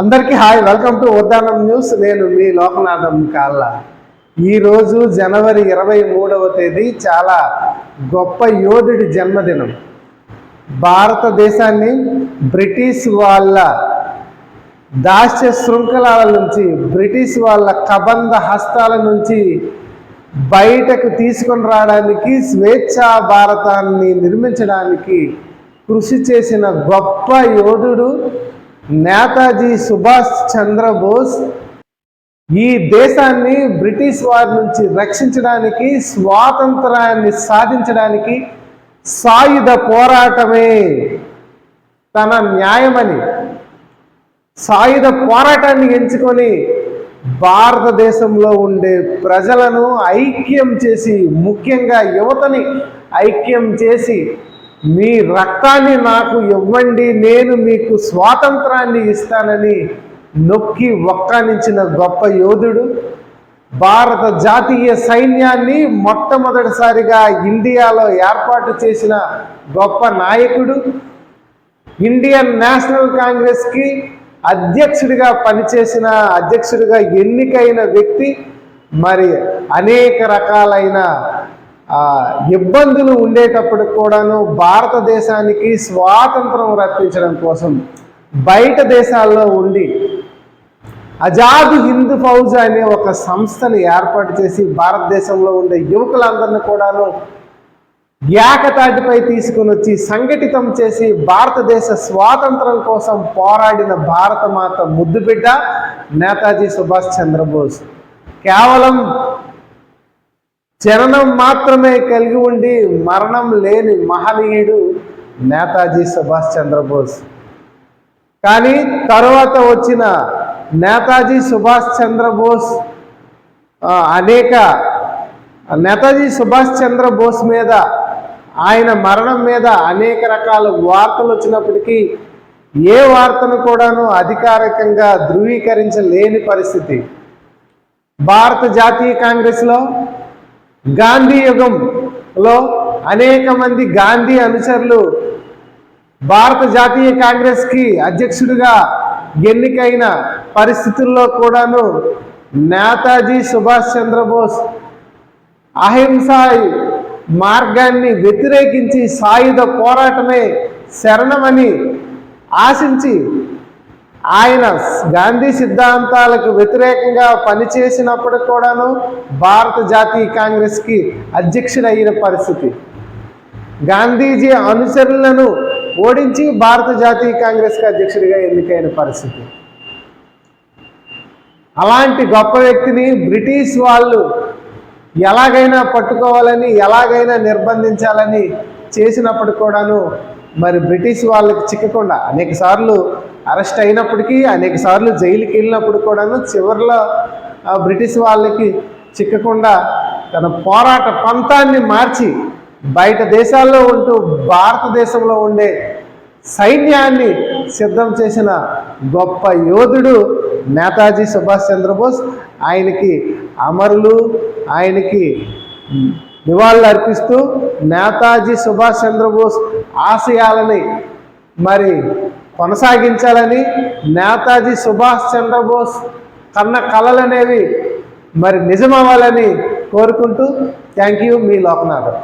అందరికీ hi welcome to Uddanam news. నేను మీ లోకనాథం కాళ్ళ. ఈరోజు జనవరి ఇరవై మూడవ తేదీ చాలా గొప్ప యోధుడి జన్మదినం. భారతదేశాన్ని బ్రిటిష్ వాళ్ళ దాస్య శృంఖలాల నుంచి బ్రిటిష్ వాళ్ళ కబంధ హస్తాల నుంచి బయటకు తీసుకొని రావడానికి స్వేచ్ఛా భారతాన్ని నిర్మించడానికి కృషి చేసిన గొప్ప యోధుడు నేతాజీ సుభాష్ చంద్రబోస్ ఈ దేశాన్ని బ్రిటిష్ వారి నుంచి రక్షించడానికి స్వాతంత్రాన్ని సాధించడానికి సాయుధ పోరాటమే తన న్యాయమని సాయుధ పోరాటాన్ని ఎంచుకొని భారతదేశంలో ఉండే ప్రజలను ఐక్యం చేసి ముఖ్యంగా యువతని ఐక్యం చేసి మీ రక్తాన్ని నాకు ఇవ్వండి నేను మీకు స్వాతంత్రాన్ని ఇస్తానని నొక్కి ఒక్కానించిన గొప్ప యోధుడు భారత జాతీయ సైన్యాన్ని మొట్టమొదటిసారిగా ఇండియాలో ఏర్పాటు చేసిన గొప్ప నాయకుడు ఇండియన్ నేషనల్ కాంగ్రెస్కి అధ్యక్షుడిగా పనిచేసిన అధ్యక్షుడిగా ఎన్నికైన వ్యక్తి మరి అనేక రకాలైన ఇబ్బందులు ఉండేటప్పుడు కూడాను భారతదేశానికి స్వాతంత్రం రప్పించడం కోసం బయట దేశాల్లో ఉండి అజాద్ హింద్ ఫౌజ్ అనే ఒక సంస్థను ఏర్పాటు చేసి భారతదేశంలో ఉండే యువకులందరినీ కూడాను ఏకతాటిపై తీసుకుని వచ్చి సంఘటితం చేసి భారతదేశ స్వాతంత్రం కోసం పోరాడిన భారతమాత ముద్దుబిడ్డ నేతాజీ సుభాష్ చంద్రబోస్. కేవలం జననం మాత్రమే కలిగి ఉండి మరణం లేని మహనీయుడు నేతాజీ సుభాష్ చంద్రబోస్. కానీ తర్వాత వచ్చిన నేతాజీ సుభాష్ చంద్రబోస్ అనేక నేతాజీ సుభాష్ చంద్రబోస్ మీద ఆయన మరణం మీద అనేక రకాల వార్తలు వచ్చినప్పటికీ ఏ వార్తను కూడాను అధికారికంగా ధృవీకరించలేని పరిస్థితి. భారత జాతీయ కాంగ్రెస్లో గాంధీ యుగంలో అనేక మంది గాంధీ అనుచరులు భారత జాతీయ కాంగ్రెస్కి అధ్యక్షుడిగా ఎన్నికైన పరిస్థితుల్లో కూడాను నేతాజీ సుభాష్ చంద్రబోస్ అహింస మార్గాన్ని వ్యతిరేకించి సాయుధ పోరాటమే శరణమని ఆశించి ఆయన గాంధీ సిద్ధాంతాలకు వ్యతిరేకంగా పనిచేసినప్పుడు కూడాను భారత జాతీయ కాంగ్రెస్కి అధ్యక్షుడైన పరిస్థితి. గాంధీజీ అనుచరులను ఓడించి భారత జాతీయ కాంగ్రెస్కి అధ్యక్షుడిగా ఎన్నికైన పరిస్థితి. అలాంటి గొప్ప వ్యక్తిని బ్రిటిష్ వాళ్ళు ఎలాగైనా పట్టుకోవాలని ఎలాగైనా నిర్బంధించాలని చేసినప్పుడు కూడాను మరి బ్రిటిష్ వాళ్ళకి చిక్కకుండా అనేక సార్లు అరెస్ట్ అయినప్పటికీ అనేక సార్లు జైలుకి వెళ్ళినప్పుడు కూడాను చివరిలో బ్రిటిష్ వాళ్ళకి చిక్కకుండా తన పోరాట పంతాన్ని మార్చి బయట దేశాల్లో ఉంటూ భారతదేశంలో ఉండే సైన్యాన్ని సిద్ధం చేసిన గొప్ప యోధుడు నేతాజీ సుభాష్ చంద్రబోస్ ఆయనకి అమరులు ఆయనకి నివాళులు అర్పిస్తూ నేతాజీ సుభాష్ చంద్రబోస్ ఆశయాలని మరి కొనసాగించాలని నేతాజీ సుభాష్ చంద్రబోస్ కన్న కళలనేవి మరి నిజమవ్వాలని కోరుకుంటూ థ్యాంక్ యూ మీ లోకనాథం.